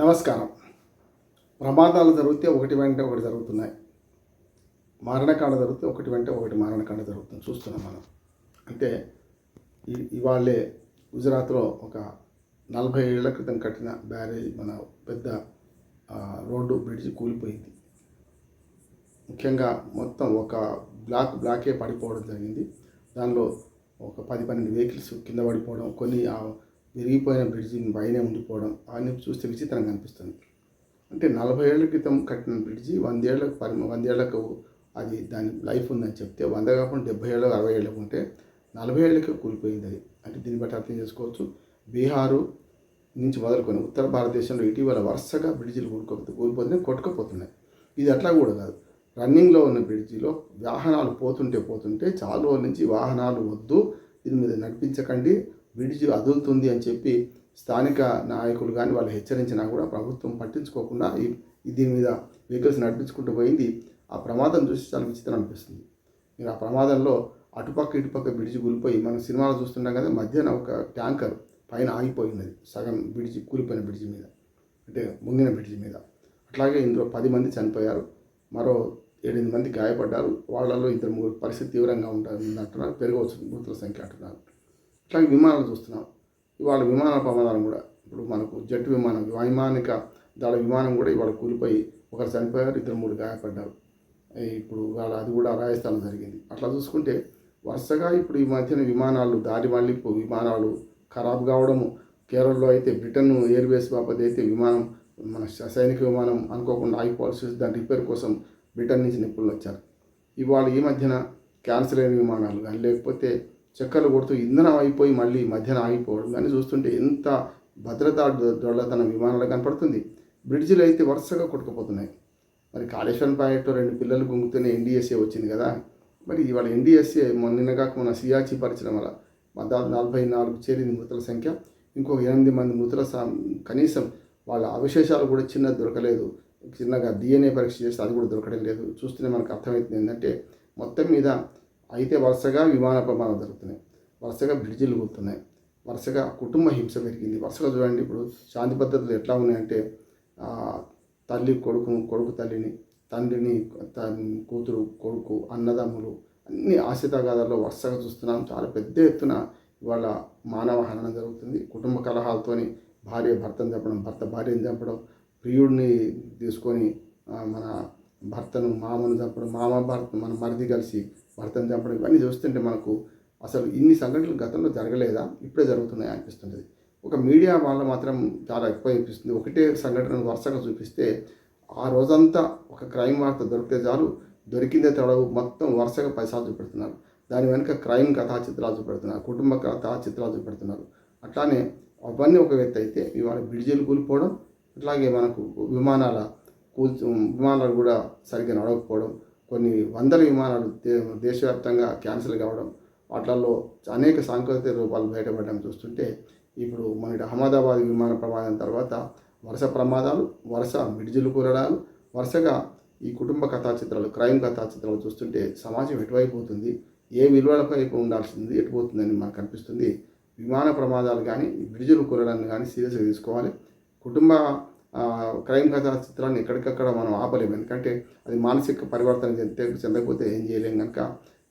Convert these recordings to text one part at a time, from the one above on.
నమస్కారం. ప్రమాదాలు జరిగితే ఒకటి వెంట ఒకటి జరుగుతున్నాయి. మరణకాండ జరిగితే ఒకటి వెంట ఒకటి మరణకాండ జరుగుతుంది. చూస్తున్నాం మనం. అంటే ఇవాళే గుజరాత్లో ఒక నలభై ఏళ్ళ క్రితం కట్టిన బ్యారేజ్ మన పెద్ద రోడ్డు బ్రిడ్జ్ కూలిపోయింది. ముఖ్యంగా మొత్తం ఒక బ్లాక్ బ్లాకే పడిపోవడం జరిగింది. దానిలో ఒక పది పన్నెండు వెహికల్స్ కింద పడిపోవడం కొన్ని విరిగిపోయిన బ్రిడ్జి పైనే ఉండిపోవడం అవన్నీ చూస్తే విచిత్రంగా అనిపిస్తుంది. అంటే నలభై ఏళ్ళ క్రితం కట్టిన బ్రిడ్జి వందేళ్ళకు పరి వందేళ్ళకు అది దాని లైఫ్ ఉందని చెప్తే వంద కాకుండా డెబ్బై ఏళ్ళు అరవై ఏళ్ళకు ఉంటే నలభై ఏళ్ళకే కూలిపోయింది అది. అంటే దీన్ని బట్టి అర్థం చేసుకోవచ్చు. బీహారు నుంచి మొదలుకొని ఉత్తర భారతదేశంలో ఇటీవల వరుసగా బ్రిడ్జిలు కూడుకోకపోతే కూలిపోతున్నాయి కొట్టుకుపోతున్నాయి. ఇది అట్లా కూడా కాదు. రన్నింగ్లో ఉన్న బ్రిడ్జిలో వాహనాలు పోతుంటే పోతుంటే చాలా రోజుల నుంచి వాహనాలు వద్దు దీని మీద నడిపించకండి బ్రిడ్జి అదులుతుంది అని చెప్పి స్థానిక నాయకులు కానీ వాళ్ళు హెచ్చరించినా కూడా ప్రభుత్వం పట్టించుకోకుండా ఈ దీని మీద వెహికల్స్ నడిపించుకుంటూ పోయింది. ఆ ప్రమాదం చూసి చాలా విచిత్రం అనిపిస్తుంది. మీరు ఆ ప్రమాదంలో అటుపక్క ఇటుపక్క బ్రిడ్జి కూలిపోయి మనం సినిమాలు చూస్తుంటాం కదా మధ్యాహ్నం ఒక ట్యాంకర్ పైన ఆగిపోయినది. సగం బ్రిడ్జి కూలిపోయిన బ్రిడ్జి మీద అంటే ముంగిన బ్రిడ్జి మీద. అట్లాగే ఇందులో పది మంది చనిపోయారు. మరో ఏడెనిమిది మంది గాయపడ్డారు. వాళ్ళలో ఇద్దరు ముగ్గురు పరిస్థితి తీవ్రంగా ఉంటుంది అంటున్నారు పెరగవచ్చు మృతుల సంఖ్య అంటున్నారు. అట్లాగే విమానాలు చూస్తున్నాం. ఇవాళ విమాన ప్రమాదాలు కూడా ఇప్పుడు మనకు జెట్ విమానం వైమానిక దళ విమానం కూడా ఇవాళ కూలిపోయి ఒకరు చనిపోయారు ఇద్దరు మూడు గాయపడ్డారు. ఇప్పుడు వాళ్ళ అది కూడా రాజస్థాన్లో జరిగింది. అట్లా చూసుకుంటే వరుసగా ఇప్పుడు ఈ మధ్యన విమానాలు దారి మళ్ళింపు విమానాలు ఖరాబ్ కావడము కేరళలో అయితే బ్రిటన్ ఎయిర్వేస్ బాపతి అయితే విమానం మన సైనిక విమానం అనుకోకుండా ఆగిపోవాల్సి వస్తే దాని రిపేర్ కోసం బ్రిటన్ నుంచి నిపుణులు వచ్చారు. ఇవాళ ఈ మధ్యన క్యాన్సిల్ అయిన విమానాలు కానీ లేకపోతే చక్కర్లు కొడుతూ ఇంధనం అయిపోయి మళ్ళీ మధ్యన ఆగిపోవడం కానీ చూస్తుంటే ఎంత భద్రతా దొ- దొరలతనం విమానాలు కనపడుతుంది. బ్రిడ్జిలు అయితే వరుసగా కొట్టుకుపోతున్నాయి. మరి కాళేశ్వరం ప్రాజెక్టు రెండు పిల్లలు గుంగుతూనే ఎన్డీఎస్ఏ వచ్చింది కదా. మరి ఇవాళ ఎన్డీఎస్ఏ మొన్నగా మన సియాచి పరిచయం వల్ల దాదాపు నలభై నాలుగు చేరింది మృతుల సంఖ్య. ఇంకో ఎనిమిది మంది మృతుల కనీసం వాళ్ళ అవశేషాలు కూడా చిన్న దొరకలేదు. చిన్నగా డిఎన్ఏ పరీక్ష చేస్తే అది కూడా దొరకడం లేదు. చూస్తేనే మనకు అర్థమవుతుంది ఏంటంటే మొత్తం మీద అయితే వరుసగా విమాన ప్రమాదాలు జరుగుతున్నాయి. వరుసగా బ్రిడ్జిలు కూతున్నాయి వరుసగా కుటుంబ హింస పెరిగింది. వరుసగా చూడండి ఇప్పుడు శాంతి పద్ధతులు ఎట్లా ఉన్నాయంటే తల్లి కొడుకు కొడుకు తల్లిని తండ్రిని త- కూతురు కొడుకు అన్నదమ్ములు అన్ని ఆశితాగాదాల్లో వరుసగా చూస్తున్నాం. చాలా పెద్ద ఎత్తున ఇవాళ మానవ హననం జరుగుతుంది. కుటుంబ కలహాలతోని భార్య భర్తను చంపడం భర్త భార్యను చంపడం ప్రియుడిని తీసుకొని మన భర్తను మామను చంపడం మామ భర్త మన మరిది కలిసి భర్తను చంపడం ఇవన్నీ చూస్తుంటే మనకు అసలు ఇన్ని సంఘటనలు గతంలో జరగలేదా? ఇప్పుడే జరుగుతున్నాయి అనిపిస్తుంది ఒక మీడియా వాళ్ళ మాత్రం చాలా ఎక్కువ అనిపిస్తుంది. ఒకటే సంఘటనను వరుసగా చూపిస్తే ఆ రోజంతా ఒక క్రైమ్ వార్త దొరికితే చాలు దొరికిందే తడవు మొత్తం వరుసగా పైసలు చూపెడుతున్నారు. దాని వెనుక క్రైమ్ కథా చిత్రాలు చూపెడుతున్నారు కుటుంబ కథా చిత్రాలు చూపెడుతున్నారు. అట్లానే అవన్నీ ఒక వ్యక్తి అయితే ఇవాళ బ్రిడ్జిలు కూలిపోవడం అట్లాగే మనకు విమానాల విమానాలు కూడా సరిగ్గా నడవకపోవడం కొన్ని వందల విమానాలు దేశవ్యాప్తంగా క్యాన్సిల్ కావడం వాటిల్లో అనేక సాంకేతిక రూపాలు బయటపడడం చూస్తుంటే ఇప్పుడు మన అహ్మదాబాద్ విమాన ప్రమాదం తర్వాత వరుస ప్రమాదాలు వరుస బ్రిడ్జిలు కూరడాలు వరుసగా ఈ కుటుంబ కథా చిత్రాలు క్రైమ్ కథా చిత్రాలు చూస్తుంటే సమాజం ఎటువైపోతుంది ఏ విలువలపై ఉండాల్సింది ఎటుపోతుందని మనకు అనిపిస్తుంది. విమాన ప్రమాదాలు కానీ బ్రిడ్జిలు కూరడాన్ని కానీ సీరియస్గా తీసుకోవాలి. కుటుంబ క్రైమ్ కథా చిత్రాన్ని ఎక్కడికక్కడ మనం ఆపలేము. ఎందుకంటే అది మానసిక పరివర్తన చెందితే చెందకపోతే ఏం చేయలేం కనుక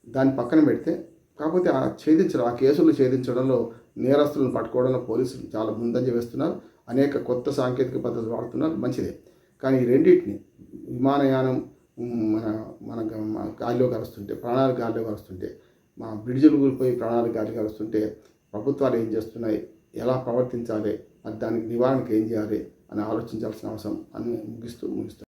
దాన్ని పక్కన పెడితే కాకపోతే ఆ ఛేదించడం ఆ కేసులు ఛేదించడంలో నేరస్తులను పట్టుకోవడంలో పోలీసులు చాలా ముందంజ వేస్తున్నారు. అనేక కొత్త సాంకేతిక పద్ధతులు వాడుతున్నారు. మంచిదే. కానీ ఈ రెండింటిని విమానయానం మన మన మన గాలిలో కలుస్తుంటే ప్రాణాలు గాలిలో కలుస్తుంటే మా బ్రిడ్జిలు కూలిపోయి ప్రాణాలు గాలి కలుస్తుంటే ప్రభుత్వాలు ఏం చేస్తున్నాయి? ఎలా ప్రవర్తించాలి దానికి నివారణకు ఏం చేయాలి అని ఆలోచించాల్సిన అవసరం అని ముగిస్తూ ముగిస్తూ